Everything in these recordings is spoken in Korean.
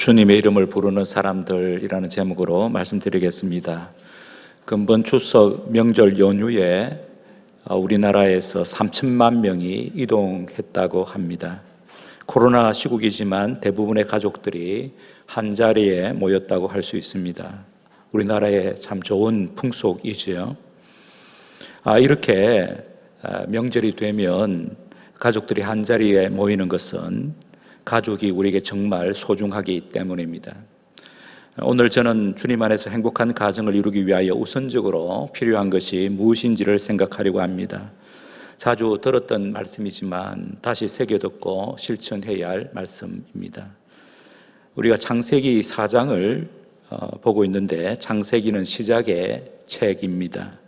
주님의 이름을 부르는 사람들이라는 제목으로 말씀드리겠습니다. 근본 추석 명절 연휴에 우리나라에서 3천만 명이 이동했다고 합니다. 코로나 시국이지만 대부분의 가족들이 한 자리에 모였다고 할 수 있습니다. 우리나라의 참 좋은 풍속이지요. 아, 이렇게 아, 명절이 되면 가족들이 한 자리에 모이는 것은 가족이 우리에게 정말 소중하기 때문입니다. 오늘 저는 주님 안에서 행복한 가정을 이루기 위하여 우선적으로 필요한 것이 무엇인지를 생각하려고 합니다. 자주 들었던 말씀이지만 다시 새겨 듣고 실천해야 할 말씀입니다. 우리가 창세기 4장을 어, 보고 있는데 창세기는 시작의 책입니다.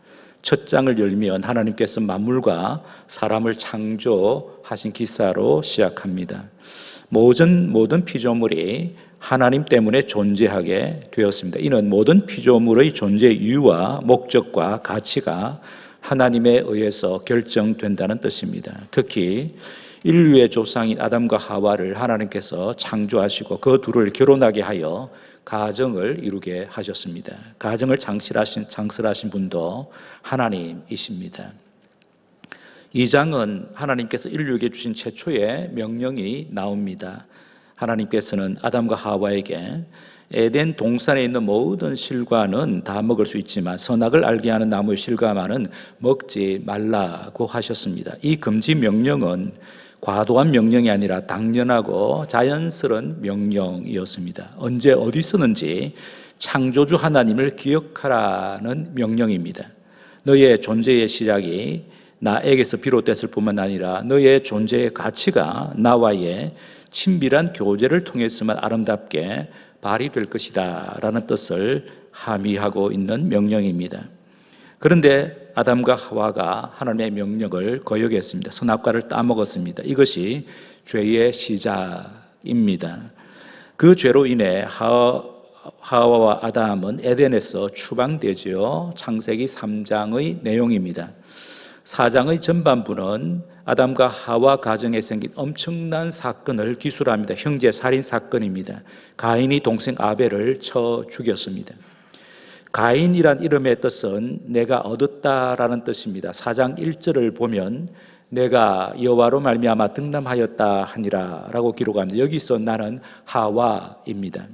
첫 장을 열면 하나님께서 만물과 사람을 창조하신 기사로 시작합니다. 모든 모든 피조물이 하나님 때문에 존재하게 되었습니다. 이는 모든 피조물의 존재 이유와 목적과 가치가 하나님에 의해서 결정된다는 뜻입니다. 특히 인류의 조상인 아담과 하와를 하나님께서 창조하시고 그 둘을 결혼하게 하여 가정을 이루게 하셨습니다. 가정을 장실하신 장설하신 분도 하나님이십니다. 이 장은 하나님께서 인류에게 주신 최초의 명령이 나옵니다. 하나님께서는 아담과 하와에게 에덴 동산에 있는 모든 실과는 다 먹을 수 있지만 선악을 알게 하는 나무의 실과만은 먹지 말라고 하셨습니다. 이 금지 명령은 과도한 명령이 아니라 당연하고 자연스러운 명령이었습니다. 언제 어디서든지 창조주 하나님을 기억하라는 명령입니다. 너의 존재의 시작이 나에게서 비롯됐을 뿐만 아니라 너의 존재의 가치가 나와의 친밀한 교제를 통해서만 아름답게 발휘될 것이다 라는 뜻을 함의하고 있는 명령입니다. 그런데 아담과 하와가 하나님의 명령을 거역했습니다. 선악과를 따먹었습니다. 이것이 죄의 시작입니다. 그 죄로 인해 하와와 아담은 에덴에서 추방되지요. 창세기 3장의 내용입니다. 사장의 전반부는 아담과 하와 가정에 생긴 엄청난 사건을 기술합니다. 형제 살인 사건입니다. 가인이 동생 아벨을 쳐 죽였습니다. 가인이란 이름의 뜻은 내가 얻었다라는 뜻입니다. 사장 1절을 보면 내가 여호와로 말미암아 등남하였다 하니라라고 기록합니다. 여기서 나는 하와입니다.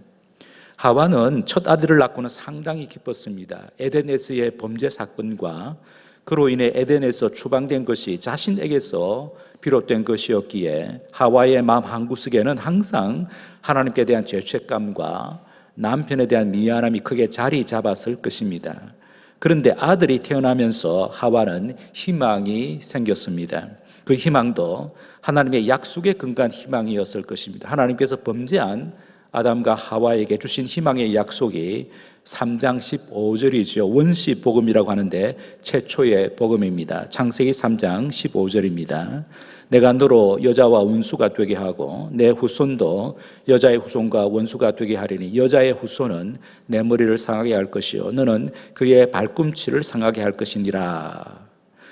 하와는 첫 아들을 낳고는 상당히 기뻤습니다. 에덴에서의 범죄 사건과 그로 인해 에덴에서 추방된 것이 자신에게서 비롯된 것이었기에 하와의 마음 한구석에는 항상 하나님께 대한 죄책감과 남편에 대한 미안함이 크게 자리 잡았을 것입니다. 그런데 아들이 태어나면서 하와는 희망이 생겼습니다. 그 희망도 하나님의 약속에 근간 희망이었을 것입니다. 하나님께서 범죄한 아담과 하와에게 주신 희망의 약속이 3장 15절이죠. 원시 복음이라고 하는데 최초의 복음입니다. 창세기 3장 15절입니다. 내가 너로 여자와 원수가 되게 하고 내 후손도 여자의 후손과 원수가 되게 하리니 여자의 후손은 내 머리를 상하게 할 것이요 너는 그의 발꿈치를 상하게 할 것이니라.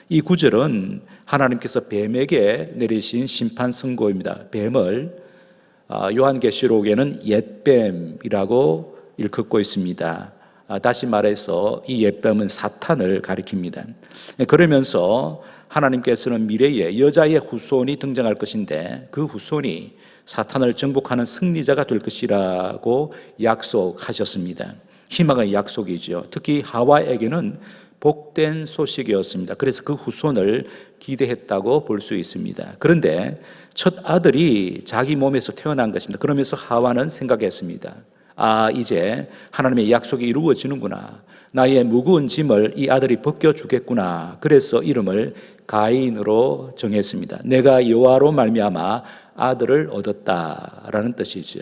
이 구절은 하나님께서 뱀에게 내리신 심판 선고입니다. 뱀을 아, 요한계시록에는 옛뱀이라고 일컫고 있습니다. 아, 다시 말해서 이 옛뱀은 사탄을 가리킵니다. 그러면서 하나님께서는 미래에 여자의 후손이 등장할 것인데 그 후손이 사탄을 정복하는 승리자가 될 것이라고 약속하셨습니다. 희망의 약속이죠. 특히 하와에게는 복된 소식이었습니다. 그래서 그 후손을 기대했다고 볼 수 있습니다. 그런데 첫 아들이 자기 몸에서 태어난 것입니다. 그러면서 하와는 생각했습니다. 아, 이제 하나님의 약속이 이루어지는구나. 나의 무거운 짐을 이 아들이 벗겨주겠구나. 그래서 이름을 가인으로 정했습니다. 내가 여호와로 말미암아 아들을 얻었다라는 뜻이죠.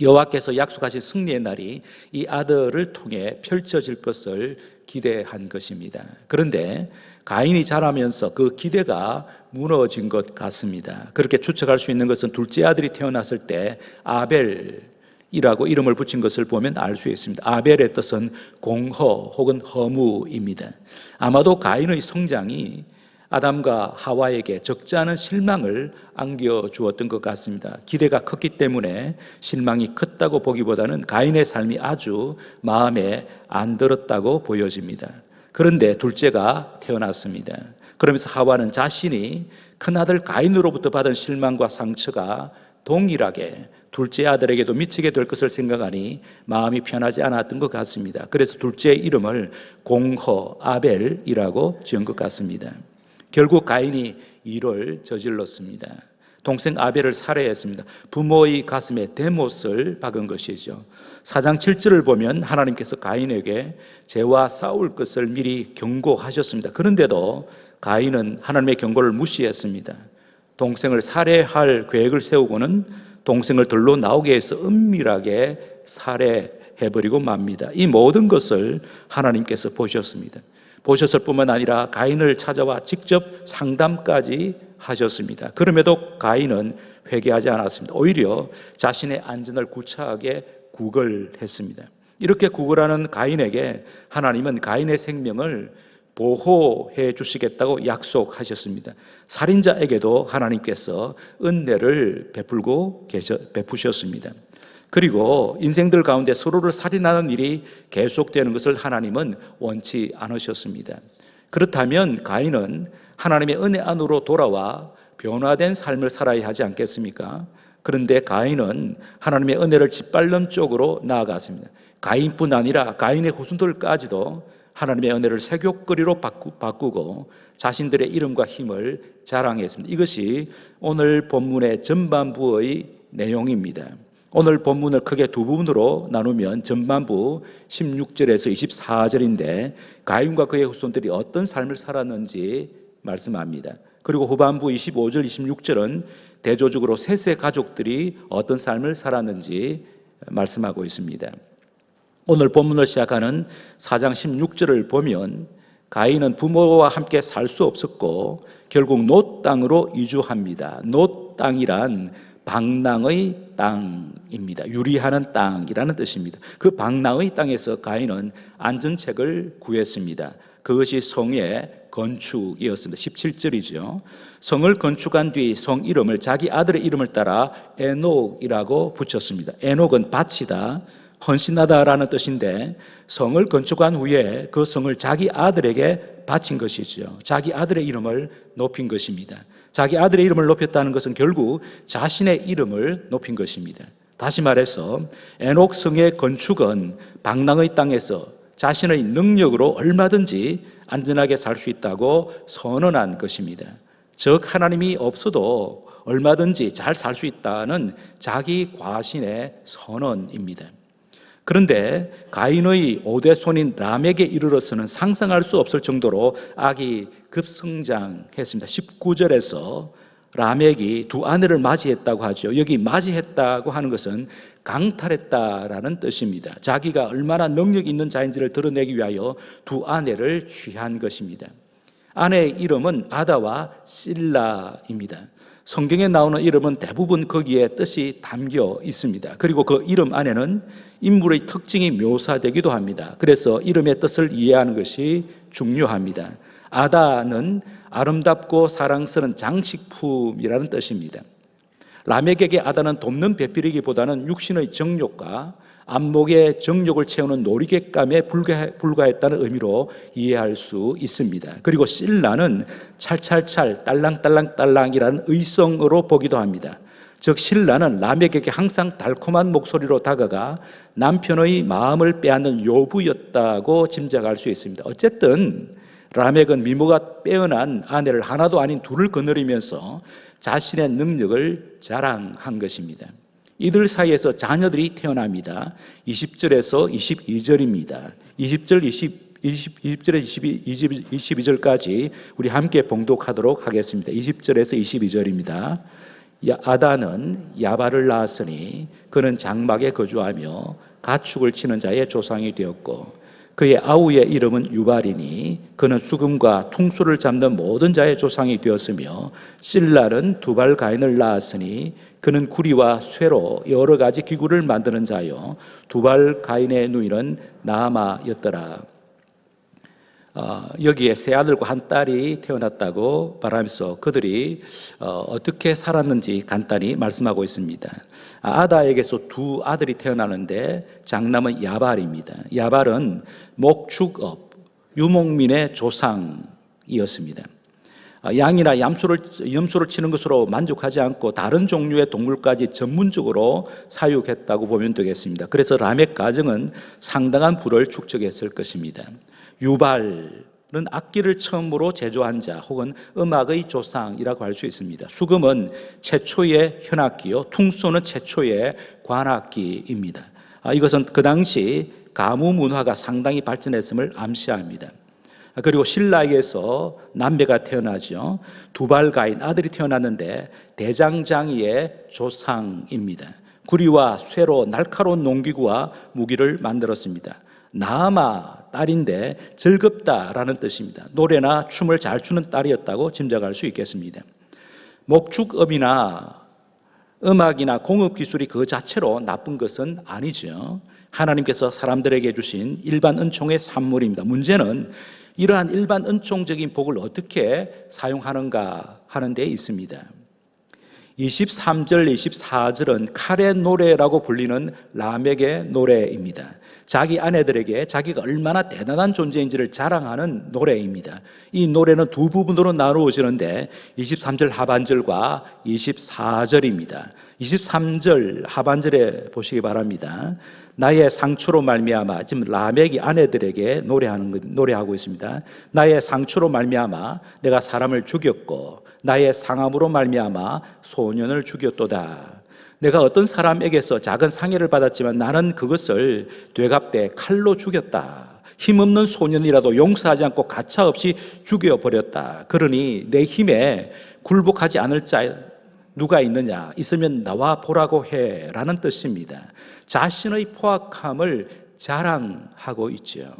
여호와께서 약속하신 승리의 날이 이 아들을 통해 펼쳐질 것을 기대한 것입니다. 그런데 가인이 자라면서 그 기대가 무너진 것 같습니다. 그렇게 추측할 수 있는 것은 둘째 아들이 태어났을 때 아벨 이라고 이름을 붙인 것을 보면 알 수 있습니다. 아벨의 뜻은 공허 혹은 허무입니다. 아마도 가인의 성장이 아담과 하와에게 적지 않은 실망을 안겨 주었던 것 같습니다. 기대가 컸기 때문에 실망이 컸다고 보기보다는 가인의 삶이 아주 마음에 안 들었다고 보여집니다. 그런데 둘째가 태어났습니다. 그러면서 하와는 자신이 큰아들 가인으로부터 받은 실망과 상처가 동일하게 둘째 아들에게도 미치게 될 것을 생각하니 마음이 편하지 않았던 것 같습니다. 그래서 둘째 이름을 공허 아벨이라고 지은 것 같습니다. 결국 가인이 일을 저질렀습니다. 동생 아벨을 살해했습니다. 부모의 가슴에 대못을 박은 것이죠. 사장 7절을 보면 하나님께서 가인에게 죄와 싸울 것을 미리 경고하셨습니다. 그런데도 가인은 하나님의 경고를 무시했습니다. 동생을 살해할 계획을 세우고는 동생을 들로 나오게 해서 은밀하게 살해해버리고 맙니다. 이 모든 것을 하나님께서 보셨습니다. 보셨을 뿐만 아니라 가인을 찾아와 직접 상담까지 하셨습니다. 그럼에도 가인은 회개하지 않았습니다. 오히려 자신의 안전을 구차하게 구걸했습니다. 이렇게 구걸하는 가인에게 하나님은 가인의 생명을 보호해 주시겠다고 약속하셨습니다. 살인자에게도 하나님께서 은혜를 베풀고 계셔, 베푸셨습니다. 그리고 인생들 가운데 서로를 살인하는 일이 계속되는 것을 하나님은 원치 않으셨습니다. 그렇다면 가인은 하나님의 은혜 안으로 돌아와 변화된 삶을 살아야 하지 않겠습니까? 그런데 가인은 하나님의 은혜를 짓밟는 쪽으로 나아갔습니다. 가인뿐 아니라 가인의 후손들까지도 하나님의 은혜를 세교거리로 바꾸고 자신들의 이름과 힘을 자랑했습니다. 이것이 오늘 본문의 전반부의 내용입니다. 오늘 본문을 크게 두 부분으로 나누면 전반부 16절에서 24절인데 가인과 그의 후손들이 어떤 삶을 살았는지 말씀합니다. 그리고 후반부 25절, 26절은 대조적으로 셋의 가족들이 어떤 삶을 살았는지 말씀하고 있습니다. 오늘 본문을 시작하는 4장 16절을 보면 가인은 부모와 함께 살 수 없었고 결국 노 땅으로 이주합니다. 노 땅이란 방랑의 땅입니다. 유리하는 땅이라는 뜻입니다. 그 방랑의 땅에서 가인은 안전책을 구했습니다. 그것이 성의 건축이었습니다. 17절이죠. 성을 건축한 뒤 성 이름을 자기 아들의 이름을 따라 에녹이라고 붙였습니다. 에녹은 밭이다. 헌신하다라는 뜻인데 성을 건축한 후에 그 성을 자기 아들에게 바친 것이죠. 자기 아들의 이름을 높인 것입니다. 자기 아들의 이름을 높였다는 것은 결국 자신의 이름을 높인 것입니다. 다시 말해서 에녹 성의 건축은 방랑의 땅에서 자신의 능력으로 얼마든지 안전하게 살 수 있다고 선언한 것입니다. 즉 하나님이 없어도 얼마든지 잘 살 수 있다는 자기 과신의 선언입니다. 그런데 가인의 오대 손인 람에게 이르러서는 상상할 수 없을 정도로 악이 급성장했습니다. 19절에서 라멕이 두 아내를 맞이했다고 하죠. 여기 맞이했다고 하는 것은 강탈했다라는 뜻입니다. 자기가 얼마나 능력 있는 자인지를 드러내기 위하여 두 아내를 취한 것입니다. 아내의 이름은 아다와 실라입니다. 성경에 나오는 이름은 대부분 거기에 뜻이 담겨 있습니다. 그리고 그 이름 안에는 인물의 특징이 묘사되기도 합니다. 그래서 이름의 뜻을 이해하는 것이 중요합니다. 아다는 아름답고 사랑스러운 장식품이라는 뜻입니다. 라멕에게 아다는 돕는 배필이기보다는 육신의 정욕과 안목의 정욕을 채우는 놀이객감에 불과 했다는 의미로 이해할 수 있습니다. 그리고 신라는 찰찰찰 딸랑딸랑딸랑이라는 의성으로 보기도 합니다. 즉 신라는 라멕에게 항상 달콤한 목소리로 다가가 남편의 마음을 빼앗는 요부였다고 짐작할 수 있습니다. 어쨌든 라멕은 미모가 빼어난 아내를 하나도 아닌 둘을 거느리면서 자신의 능력을 자랑한 것입니다. 이들 사이에서 자녀들이 태어납니다. 20절에서 22절입니다. 20절, 20, 20, 20절에 22, 22절까지 우리 함께 봉독하도록 하겠습니다. 20절에서 22절입니다. 아다는 야발을 낳았으니 그는 장막에 거주하며 가축을 치는 자의 조상이 되었고 그의 아우의 이름은 유발이니 그는 수금과 퉁소를 잡는 모든 자의 조상이 되었으며 실랄은 두발 가인을 낳았으니 그는 구리와 쇠로 여러 가지 기구를 만드는 자요 두발 가인의 누이는 나마였더라 어, 여기에 세 아들과 한 딸이 태어났다고 말하면서 그들이 어, 어떻게 살았는지 간단히 말씀하고 있습니다. 아, 아다에게서 두 아들이 태어나는데 장남은 야발입니다. 야발은 목축업, 유목민의 조상이었습니다. 아, 양이나 염소를, 염소를 치는 것으로 만족하지 않고 다른 종류의 동물까지 전문적으로 사육했다고 보면 되겠습니다. 그래서 라멕 가정은 상당한 부를 축적했을 것입니다. 유발은 악기를 처음으로 제조한 자 혹은 음악의 조상이라고 할 수 있습니다. 수금은 최초의 현악기요, 퉁소는 최초의 관악기입니다. 아, 이것은 그 당시 가무 문화가 상당히 발전했음을 암시합니다. 그리고 신라에게서 남매가 태어나죠. 두발 가인 아들이 태어났는데 대장장이의 조상입니다. 구리와 쇠로 날카로운 농기구와 무기를 만들었습니다. 나아마 딸인데 즐겁다라는 뜻입니다. 노래나 춤을 잘 추는 딸이었다고 짐작할 수 있겠습니다. 목축업이나 음악이나 공업 기술이 그 자체로 나쁜 것은 아니죠. 하나님께서 사람들에게 주신 일반 은총의 산물입니다. 문제는 이러한 일반 은총적인 복을 어떻게 사용하는가 하는 데 있습니다. 23절, 24절은 칼의 노래라고 불리는 라멕의 노래입니다. 자기 아내들에게 자기가 얼마나 대단한 존재인지를 자랑하는 노래입니다. 이 노래는 두 부분으로 나누어지는데 23절 하반절과 24절입니다. 23절 하반절에 보시기 바랍니다. 나의 상처로 말미암아 지금 라멕이 아내들에게 노래하는 노래하고 있습니다. 나의 상처로 말미암아 내가 사람을 죽였고 나의 상함으로 말미암아 소년을 죽였도다. 내가 어떤 사람에게서 작은 상해를 받았지만 나는 그것을 되갚되 칼로 죽였다. 힘없는 소년이라도 용서하지 않고 가차없이 죽여버렸다. 그러니 내 힘에 굴복하지 않을 자 누가 있느냐? 있으면 나와 보라고 해. 라는 뜻입니다. 자신의 포악함을 자랑하고 있죠.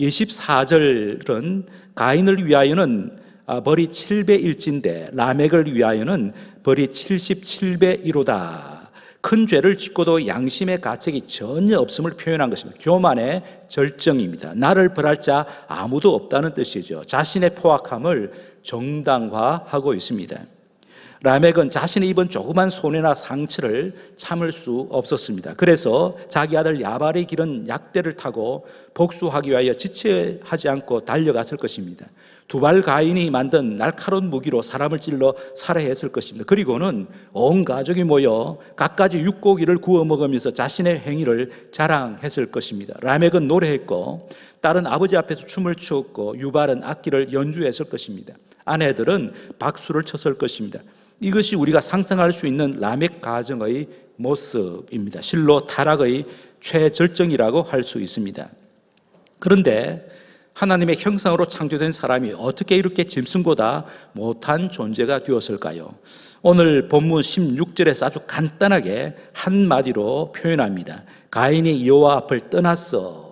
24절은 가인을 위하여는 아, 벌이 7배 일진데 라멕을 위하여는 벌이 77배 1호다. 큰 죄를 짓고도 양심의 가책이 전혀 없음을 표현한 것입니다. 교만의 절정입니다. 나를 벌할 자 아무도 없다는 뜻이죠. 자신의 포악함을 정당화하고 있습니다. 라멕은 자신이 입은 조그만 손해나 상처를 참을 수 없었습니다. 그래서 자기 아들 야발의 길은 약대를 타고 복수하기 위하여 지체하지 않고 달려갔을 것입니다. 두발 가인이 만든 날카로운 무기로 사람을 찔러 살해했을 것입니다. 그리고는 온 가족이 모여 갖가지 육고기를 구워 먹으면서 자신의 행위를 자랑했을 것입니다. 라멕은 노래했고 딸은 아버지 앞에서 춤을 추었고 유발은 악기를 연주했을 것입니다. 아내들은 박수를 쳤을 것입니다. 이것이 우리가 상상할 수 있는 라멕 가정의 모습입니다. 실로 타락의 최절정이라고 할 수 있습니다. 그런데 하나님의 형상으로 창조된 사람이 어떻게 이렇게 짐승보다 못한 존재가 되었을까요? 오늘 본문 16절에서 아주 간단하게 한마디로 표현합니다. 가인이 여호와 앞을 떠났어.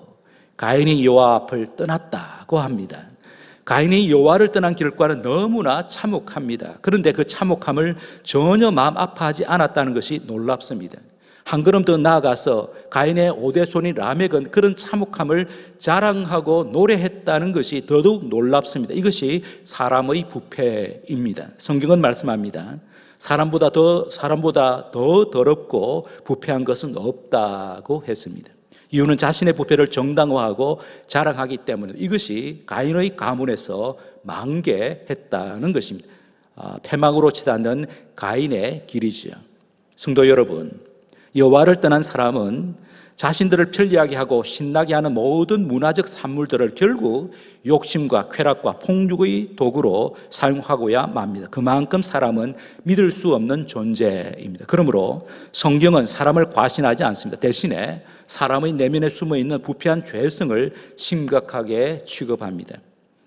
가인이 여호와 앞을 떠났다고 합니다. 가인이 여호와를 떠난 길과는 너무나 참혹합니다. 그런데 그 참혹함을 전혀 마음 아파하지 않았다는 것이 놀랍습니다. 한 걸음 더 나아가서 가인의 오대손인 라멕은 그런 참혹함을 자랑하고 노래했다는 것이 더더욱 놀랍습니다. 이것이 사람의 부패입니다. 성경은 말씀합니다. 사람보다 더 사람보다 더 더럽고 부패한 것은 없다고 했습니다. 이유는 자신의 부패를 정당화하고 자랑하기 때문에 이것이 가인의 가문에서 망개했다는 것입니다. 아, 패망으로 치닫는 가인의 길이지요. 성도 여러분, 여호와를 떠난 사람은 자신들을 편리하게 하고 신나게 하는 모든 문화적 산물들을 결국 욕심과 쾌락과 폭력의 도구로 사용하고야 맙니다. 그만큼 사람은 믿을 수 없는 존재입니다. 그러므로 성경은 사람을 과신하지 않습니다. 대신에 사람의 내면에 숨어 있는 부패한 죄성을 심각하게 취급합니다.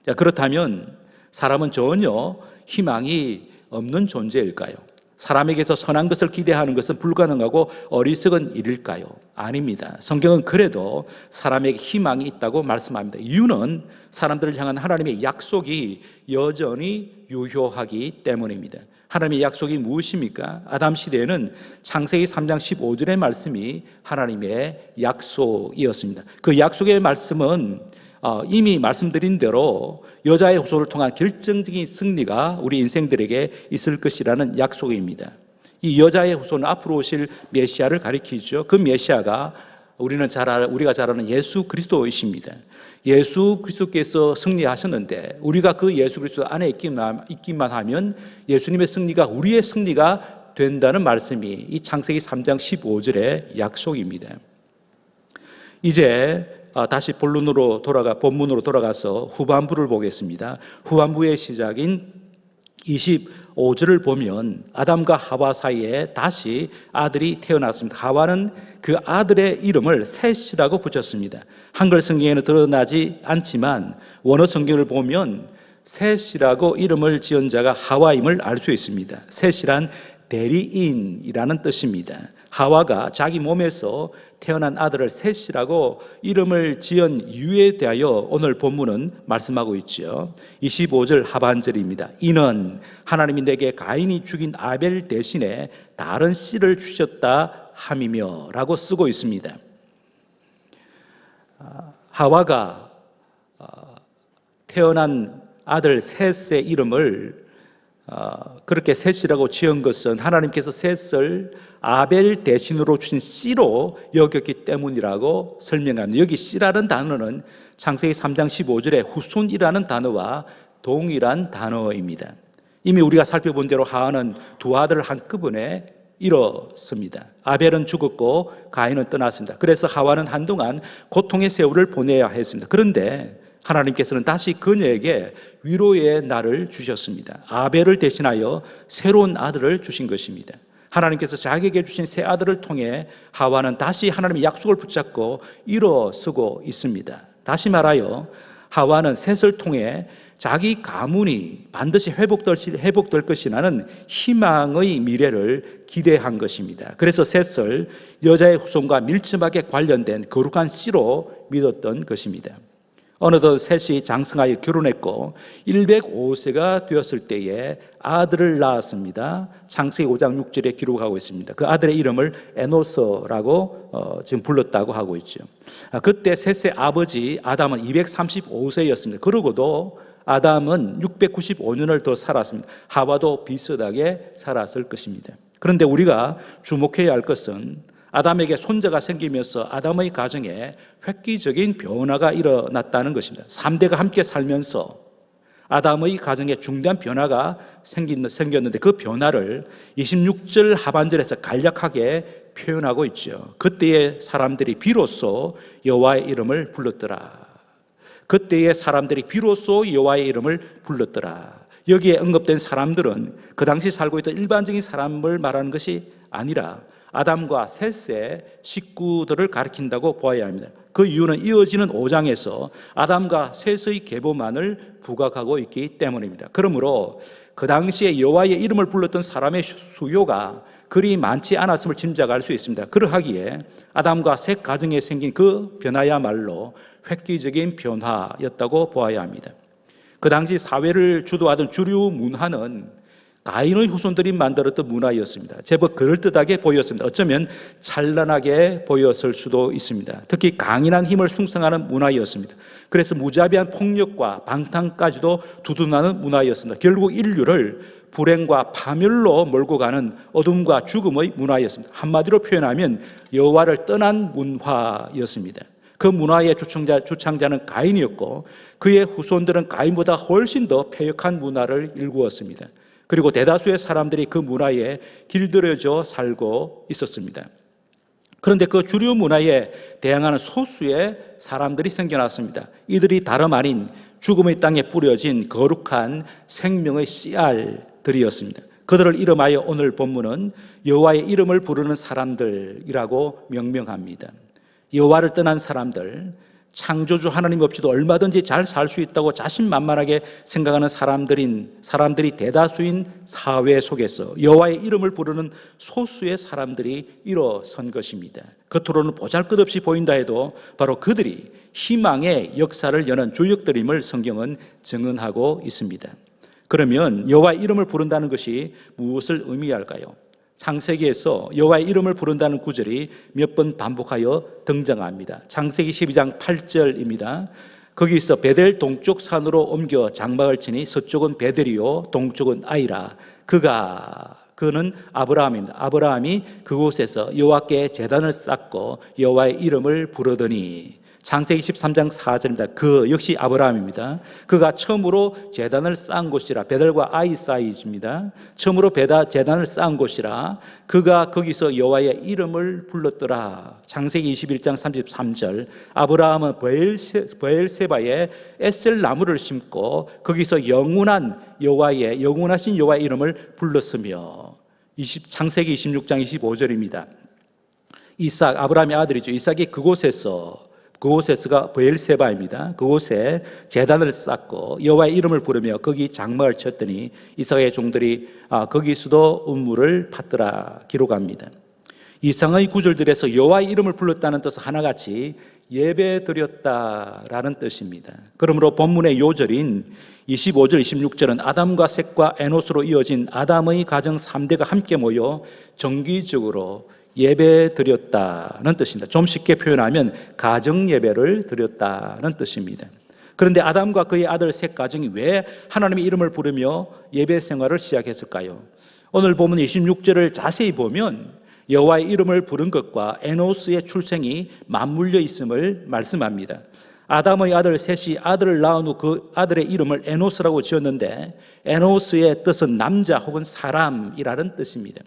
자, 그렇다면 사람은 전혀 희망이 없는 존재일까요? 사람에게서 선한 것을 기대하는 것은 불가능하고 어리석은 일일까요? 아닙니다. 성경은 그래도 사람에게 희망이 있다고 말씀합니다. 이유는 사람들을 향한 하나님의 약속이 여전히 유효하기 때문입니다. 하나님의 약속이 무엇입니까? 아담 시대에는 창세기 3장 15절의 말씀이 하나님의 약속이었습니다. 그 약속의 말씀은 어, 이미 말씀드린 대로 여자의 후손을 통한 결정적인 승리가 우리 인생들에게 있을 것이라는 약속입니다. 이 여자의 후손은 앞으로 오실 메시아를 가리키죠. 그 메시아가 우리는 잘 알, 우리가 잘 아는 예수 그리스도이십니다. 예수 그리스도께서 승리하셨는데 우리가 그 예수 그리스도 안에 있기만, 하면 예수님의 승리가 우리의 승리가 된다는 말씀이 이 창세기 3장 15절의 약속입니다. 이제 아, 다시 본론으로 돌아가 본문으로 돌아가서 후반부를 보겠습니다. 후반부의 시작인 25절을 보면 아담과 하와 사이에 다시 아들이 태어났습니다. 하와는 그 아들의 이름을 셋이라고 붙였습니다. 한글 성경에는 드러나지 않지만 원어 성경을 보면 셋이라고 이름을 지은 자가 하와임을 알 수 있습니다. 셋이란 대리인이라는 뜻입니다. 하와가 자기 몸에서 태어난 아들을 셋이라고 이름을 지은 이유에 대하여 오늘 본문은 말씀하고 있지요. 25절 하반절입니다. 이는 하나님이 내게 가인이 죽인 아벨 대신에 다른 씨를 주셨다 함이며라고 쓰고 있습니다. 아, 하와가 아, 태어난 아들 셋의 이름을 어, 그렇게 셋이라고 지은 것은 하나님께서 셋을 아벨 대신으로 주신 씨로 여겼기 때문이라고 설명합니다. 여기 씨라는 단어는 창세기 3장 15절에 후손이라는 단어와 동일한 단어입니다. 이미 우리가 살펴본 대로 하하는 두 아들을 한꺼번에 잃었습니다. 아벨은 죽었고 가인은 떠났습니다. 그래서 하와는 한동안 고통의 세월을 보내야 했습니다. 그런데 하나님께서는 다시 그녀에게 위로의 날을 주셨습니다. 아벨을 대신하여 새로운 아들을 주신 것입니다. 하나님께서 자기에게 주신 새 아들을 통해 하와는 다시 하나님의 약속을 붙잡고 일어서고 있습니다. 다시 말하여 하와는 셋을 통해 자기 가문이 반드시 회복될, 회복될 것이라는 희망의 미래를 기대한 것입니다. 그래서 셋을 여자의 후손과 밀접하게 관련된 거룩한 씨로 믿었던 것입니다. 어느덧 셋이 장성하여 결혼했고 105세가 되었을 때에 아들을 낳았습니다. 창세기 5장 6절에 기록하고 있습니다. 그 아들의 이름을 에노스라고 어, 지금 불렀다고 하고 있죠. 아, 그때 셋의 아버지 아담은 235세였습니다. 그러고도 아담은 695년을 더 살았습니다. 하와도 비슷하게 살았을 것입니다. 그런데 우리가 주목해야 할 것은 아담에게 손자가 생기면서 아담의 가정에 획기적인 변화가 일어났다는 것입니다. 3대가 함께 살면서 아담의 가정에 중대한 변화가 생겼는데 그 변화를 26절 하반절에서 간략하게 표현하고 있죠. 그때의 사람들이 비로소 여호와의 이름을 불렀더라. 그때의 사람들이 비로소 여호와의 이름을 불렀더라. 여기에 언급된 사람들은 그 당시 살고 있던 일반적인 사람을 말하는 것이 아니라 아담과 셋의 식구들을 가리킨다고 보아야 합니다. 그 이유는 이어지는 5장에서 아담과 셋의 계보만을 부각하고 있기 때문입니다. 그러므로 그 당시에 여호와의 이름을 불렀던 사람의 수요가 그리 많지 않았음을 짐작할 수 있습니다. 그러하기에 아담과 셋 가정에 생긴 그 변화야말로 획기적인 변화였다고 보아야 합니다. 그 당시 사회를 주도하던 주류 문화는 가인의 후손들이 만들었던 문화였습니다. 제법 그럴듯하게 보였습니다. 어쩌면 찬란하게 보였을 수도 있습니다. 특히 강인한 힘을 숭상하는 문화였습니다. 그래서 무자비한 폭력과 방탕까지도 두둔하는 문화였습니다. 결국 인류를 불행과 파멸로 몰고 가는 어둠과 죽음의 문화였습니다. 한마디로 표현하면 여호와를 떠난 문화였습니다. 그 문화의 주창자, 주창자는 가인이었고 그의 후손들은 가인보다 훨씬 더 폐역한 문화를 일구었습니다. 그리고 대다수의 사람들이 그 문화에 길들여져 살고 있었습니다. 그런데 그 주류 문화에 대항하는 소수의 사람들이 생겨났습니다. 이들이 다름 아닌 죽음의 땅에 뿌려진 거룩한 생명의 씨알들이었습니다. 그들을 이름하여 오늘 본문은 여호와의 이름을 부르는 사람들이라고 명명합니다. 여호와를 떠난 사람들, 창조주 하나님 없이도 얼마든지 잘 살 수 있다고 자신만만하게 생각하는 사람들인 사람들이 대다수인 사회 속에서 여호와의 이름을 부르는 소수의 사람들이 일어선 것입니다. 겉으로는 보잘것없이 보인다 해도 바로 그들이 희망의 역사를 여는 주역들임을 성경은 증언하고 있습니다. 그러면 여호와의 이름을 부른다는 것이 무엇을 의미할까요? 창세기에서 여호와의 이름을 부른다는 구절이 몇 번 반복하여 등장합니다. 창세기 12장 8절입니다. 거기서 베델 동쪽 산으로 옮겨 장막을 치니 서쪽은 베델이요 동쪽은 아이라 그가 그는 아브라함입니다. 아브라함이 그곳에서 여호와께 제단을 쌓고 여호와의 이름을 부르더니 창세기 13장 4절입니다. 그 역시 아브라함입니다. 그가 처음으로 제단을 쌓은 곳이라 베델과 아이 사이즈입니다. 처음으로 베다 제단을 쌓은 곳이라 그가 거기서 여호와의 이름을 불렀더라. 창세기 21장 33절 아브라함은 베엘세, 베엘세바에 에셀 나무를 심고 거기서 영원한 여호와의 영원하신 여호와의 이름을 불렀으며 20, 창세기 26장 25절입니다. 이삭 아브라함의 아들이죠. 이삭이 그곳에서 그곳에서가 베엘세바입니다. 그곳에 제단을 쌓고 여호와의 이름을 부르며 거기 장막을 쳤더니 이삭의 종들이 아, 거기서도 음물을 받더라 기록합니다. 이상의 구절들에서 여호와의 이름을 불렀다는 뜻은 하나같이 예배 드렸다라는 뜻입니다. 그러므로 본문의 요절인 25절 26절은 아담과 셋과 에노스로 이어진 아담의 가정 3대가 함께 모여 정기적으로 예배 드렸다는 뜻입니다. 좀 쉽게 표현하면 가정 예배를 드렸다는 뜻입니다. 그런데 아담과 그의 아들 셋 가정이 왜 하나님의 이름을 부르며 예배 생활을 시작했을까요? 오늘 보면 26절을 자세히 보면 여호와의 이름을 부른 것과 에노스의 출생이 맞물려 있음을 말씀합니다. 아담의 아들 셋이 아들을 낳은 후 그 아들의 이름을 에노스라고 지었는데 에노스의 뜻은 남자 혹은 사람이라는 뜻입니다.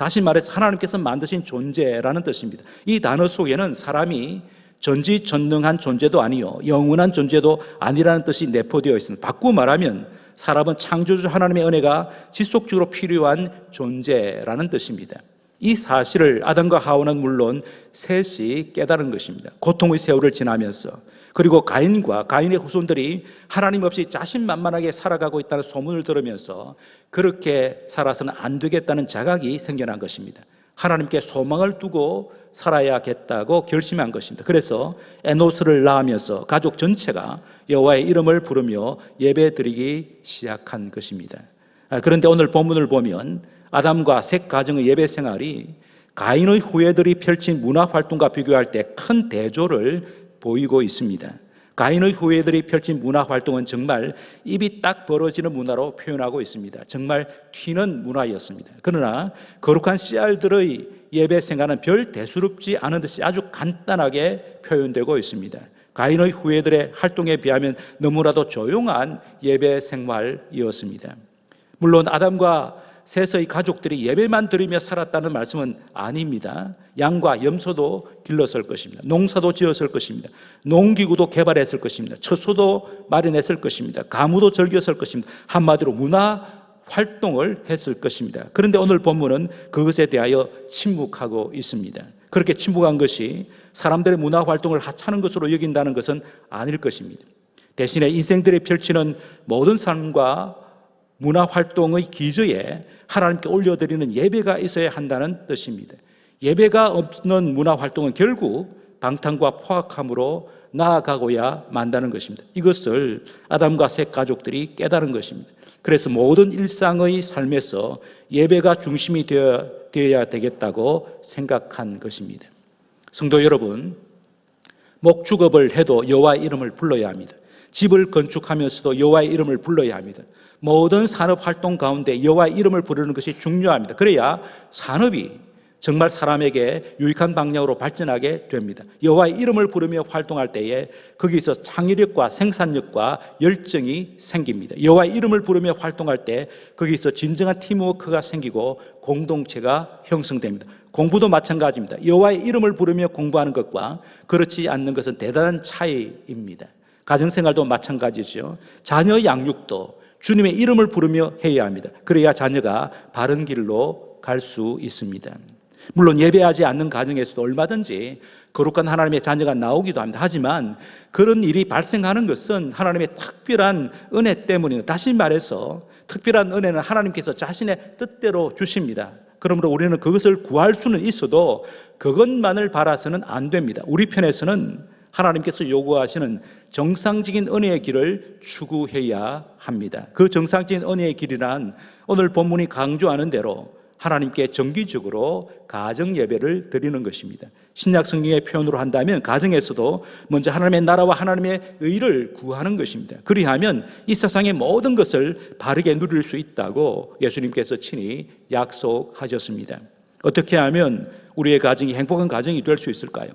다시 말해서 하나님께서 만드신 존재라는 뜻입니다. 이 단어 속에는 사람이 전지전능한 존재도 아니요 영원한 존재도 아니라는 뜻이 내포되어 있습니다. 바꾸고 말하면 사람은 창조주 하나님의 은혜가 지속적으로 필요한 존재라는 뜻입니다. 이 사실을 아담과 하와는 물론 셋이 깨달은 것입니다. 고통의 세월을 지나면서 그리고 가인과 가인의 후손들이 하나님 없이 자신만만하게 살아가고 있다는 소문을 들으면서 그렇게 살아서는 안 되겠다는 자각이 생겨난 것입니다. 하나님께 소망을 두고 살아야겠다고 결심한 것입니다. 그래서 에노스를 낳으면서 가족 전체가 여호와의 이름을 부르며 예배드리기 시작한 것입니다. 아, 그런데 오늘 본문을 보면 아담과 셋 가정의 예배 생활이 가인의 후예들이 펼친 문화 활동과 비교할 때 큰 대조를 보이고 있습니다. 가인의 후예들이 펼친 문화 활동은 정말 입이 딱 벌어지는 문화로 표현하고 있습니다. 정말 튀는 문화였습니다. 그러나 거룩한 씨알들의 예배 생활은 별 대수롭지 않은 듯이 아주 간단하게 표현되고 있습니다. 가인의 후예들의 활동에 비하면 너무나도 조용한 예배 생활이었습니다. 물론 아담과 셋의 가족들이 예배만 드리며 살았다는 말씀은 아닙니다. 양과 염소도 길렀을 것입니다. 농사도 지었을 것입니다. 농기구도 개발했을 것입니다. 처소도 마련했을 것입니다. 가무도 즐겼을 것입니다. 한마디로 문화 활동을 했을 것입니다. 그런데 오늘 본문은 그것에 대하여 침묵하고 있습니다. 그렇게 침묵한 것이 사람들의 문화 활동을 하찮은 것으로 여긴다는 것은 아닐 것입니다. 대신에 인생들이 펼치는 모든 삶과 문화 활동의 기저에 하나님께 올려드리는 예배가 있어야 한다는 뜻입니다. 예배가 없는 문화 활동은 결국 방탕과 포악함으로 나아가고야 만다는 것입니다. 이것을 아담과 셋 가족들이 깨달은 것입니다. 그래서 모든 일상의 삶에서 예배가 중심이 되어야 되겠다고 생각한 것입니다. 성도 여러분, 목축업을 해도 여호와 이름을 불러야 합니다. 집을 건축하면서도 여호와의 이름을 불러야 합니다. 모든 산업 활동 가운데 여호와의 이름을 부르는 것이 중요합니다. 그래야 산업이 정말 사람에게 유익한 방향으로 발전하게 됩니다. 여호와의 이름을 부르며 활동할 때에 거기서 창의력과 생산력과 열정이 생깁니다. 여호와의 이름을 부르며 활동할 때 거기서 진정한 팀워크가 생기고 공동체가 형성됩니다. 공부도 마찬가지입니다. 여호와의 이름을 부르며 공부하는 것과 그렇지 않는 것은 대단한 차이입니다. 가정생활도 마찬가지죠. 자녀 양육도 주님의 이름을 부르며 해야 합니다. 그래야 자녀가 바른 길로 갈 수 있습니다. 물론 예배하지 않는 가정에서도 얼마든지 거룩한 하나님의 자녀가 나오기도 합니다. 하지만 그런 일이 발생하는 것은 하나님의 특별한 은혜 때문이에요. 다시 말해서 특별한 은혜는 하나님께서 자신의 뜻대로 주십니다. 그러므로 우리는 그것을 구할 수는 있어도 그것만을 바라서는 안 됩니다. 우리 편에서는 하나님께서 요구하시는 정상적인 은혜의 길을 추구해야 합니다. 그 정상적인 은혜의 길이란 오늘 본문이 강조하는 대로 하나님께 정기적으로 가정 예배를 드리는 것입니다. 신약 성경의 표현으로 한다면 가정에서도 먼저 하나님의 나라와 하나님의 의를 구하는 것입니다. 그리하면 이 세상의 모든 것을 바르게 누릴 수 있다고 예수님께서 친히 약속하셨습니다. 어떻게 하면 우리의 가정이 행복한 가정이 될 수 있을까요?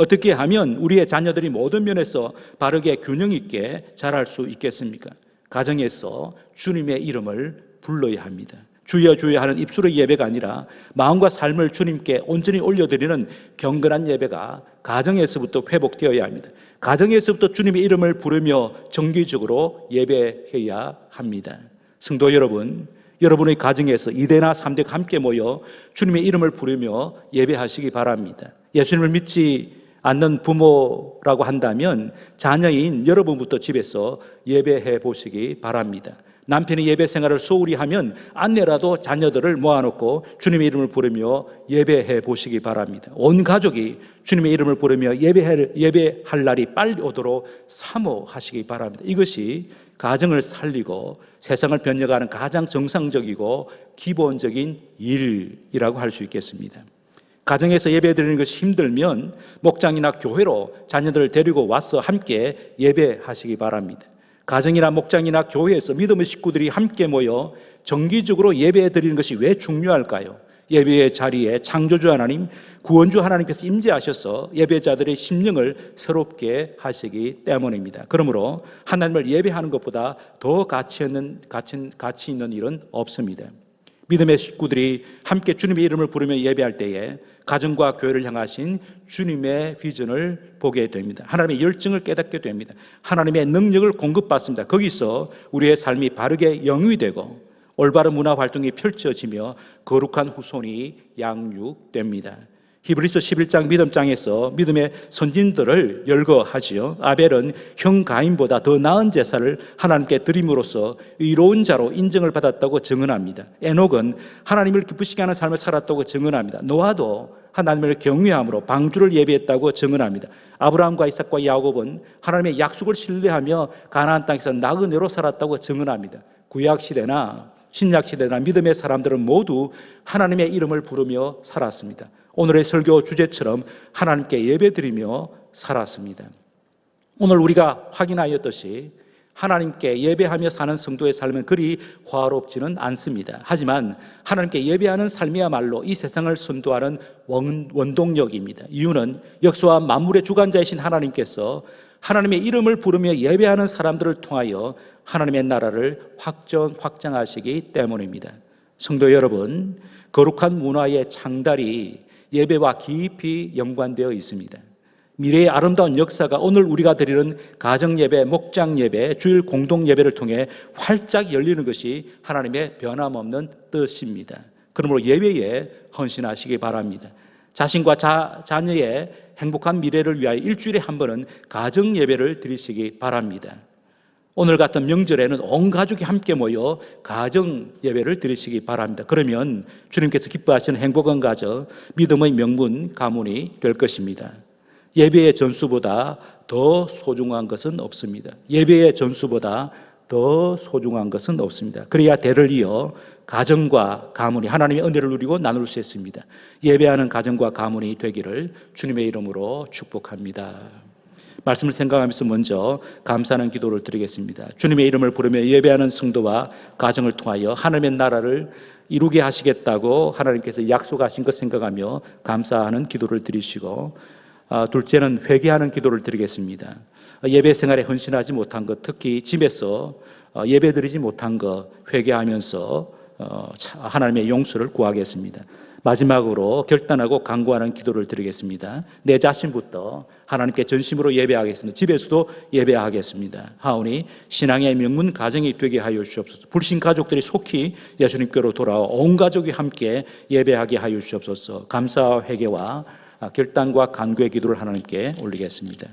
어떻게 하면 우리의 자녀들이 모든 면에서 바르게 균형 있게 자랄 수 있겠습니까? 가정에서 주님의 이름을 불러야 합니다. 주여 주여 하는 입술의 예배가 아니라 마음과 삶을 주님께 온전히 올려드리는 경건한 예배가 가정에서부터 회복되어야 합니다. 가정에서부터 주님의 이름을 부르며 정기적으로 예배해야 합니다. 성도 여러분, 여러분의 가정에서 이대나 삼대가 함께 모여 주님의 이름을 부르며 예배하시기 바랍니다. 예수님을 믿지 않는 부모라고 한다면 자녀인 여러분부터 집에서 예배해 보시기 바랍니다. 남편이 예배 생활을 소홀히 하면 아내라도 자녀들을 모아놓고 주님의 이름을 부르며 예배해 보시기 바랍니다. 온 가족이 주님의 이름을 부르며 예배할, 예배할 날이 빨리 오도록 사모하시기 바랍니다. 이것이 가정을 살리고 세상을 변혁하는 가장 정상적이고 기본적인 일이라고 할 수 있겠습니다. 가정에서 예배 드리는 것이 힘들면 목장이나 교회로 자녀들을 데리고 와서 함께 예배하시기 바랍니다. 가정이나 목장이나 교회에서 믿음의 식구들이 함께 모여 정기적으로 예배 드리는 것이 왜 중요할까요? 예배의 자리에 창조주 하나님, 구원주 하나님께서 임재하셔서 예배자들의 심령을 새롭게 하시기 때문입니다. 그러므로 하나님을 예배하는 것보다 더 가치 있는 가치, 가치 있는 일은 없습니다. 믿음의 식구들이 함께 주님의 이름을 부르며 예배할 때에 가정과 교회를 향하신 주님의 비전을 보게 됩니다. 하나님의 열정을 깨닫게 됩니다. 하나님의 능력을 공급받습니다. 거기서 우리의 삶이 바르게 영위 되고 올바른 문화 활동이 펼쳐지며 거룩한 후손이 양육됩니다. 히브리서 11장 믿음장에서 믿음의 선진들을 열거하지요. 아벨은 형 가인보다 더 나은 제사를 하나님께 드림으로써 의로운 자로 인정을 받았다고 증언합니다. 에녹은 하나님을 기쁘시게 하는 삶을 살았다고 증언합니다. 노아도 하나님을 경외함으로 방주를 예배했다고 증언합니다. 아브라함과 이삭과 야곱은 하나님의 약속을 신뢰하며 가나안 땅에서 나그네로 살았다고 증언합니다. 구약 시대나 신약 시대나 믿음의 사람들은 모두 하나님의 이름을 부르며 살았습니다. 오늘의 설교 주제처럼 하나님께 예배드리며 살았습니다. 오늘 우리가 확인하였듯이 하나님께 예배하며 사는 성도의 삶은 그리 화롭지는 않습니다. 하지만 하나님께 예배하는 삶이야말로 이 세상을 선도하는 원동력입니다. 이유는 역사와 만물의 주관자이신 하나님께서 하나님의 이름을 부르며 예배하는 사람들을 통하여 하나님의 나라를 확전 확장하시기 때문입니다. 성도 여러분, 거룩한 문화의 창달이 예배와 깊이 연관되어 있습니다. 미래의 아름다운 역사가 오늘 우리가 드리는 가정 예배, 목장 예배, 주일 공동 예배를 통해 활짝 열리는 것이 하나님의 변함없는 뜻입니다. 그러므로 예배에 헌신하시기 바랍니다. 자신과 자, 자녀의 행복한 미래를 위하여 일주일에 한 번은 가정 예배를 드리시기 바랍니다. 오늘 같은 명절에는 온 가족이 함께 모여 가정 예배를 드리시기 바랍니다. 그러면 주님께서 기뻐하시는 행복한 가정, 믿음의 명문 가문이 될 것입니다. 예배의 전수보다 더 소중한 것은 없습니다. 예배의 전수보다 더 소중한 것은 없습니다. 그래야 대를 이어 가정과 가문이 하나님의 은혜를 누리고 나눌 수 있습니다. 예배하는 가정과 가문이 되기를 주님의 이름으로 축복합니다. 말씀을 생각하면서 먼저 감사하는 기도를 드리겠습니다. 주님의 이름을 부르며 예배하는 성도와 가정을 통하여 하나님의 나라를 이루게 하시겠다고 하나님께서 약속하신 것 생각하며 감사하는 기도를 드리시고 아, 둘째는 회개하는 기도를 드리겠습니다. 예배 생활에 헌신하지 못한 것, 특히 집에서 어, 예배 드리지 못한 것 회개하면서 어, 하나님의 용서를 구하겠습니다. 마지막으로 결단하고 강구하는 기도를 드리겠습니다. 내 자신부터 하나님께 전심으로 예배하겠습니다. 집에서도 예배하겠습니다. 하오니 신앙의 명문 가정이 되게 하여 주옵소서. 불신 가족들이 속히 예수님께로 돌아와 온 가족이 함께 예배하게 하여 주옵소서. 감사와 회개와 결단과 간구의 기도를 하나님께 올리겠습니다.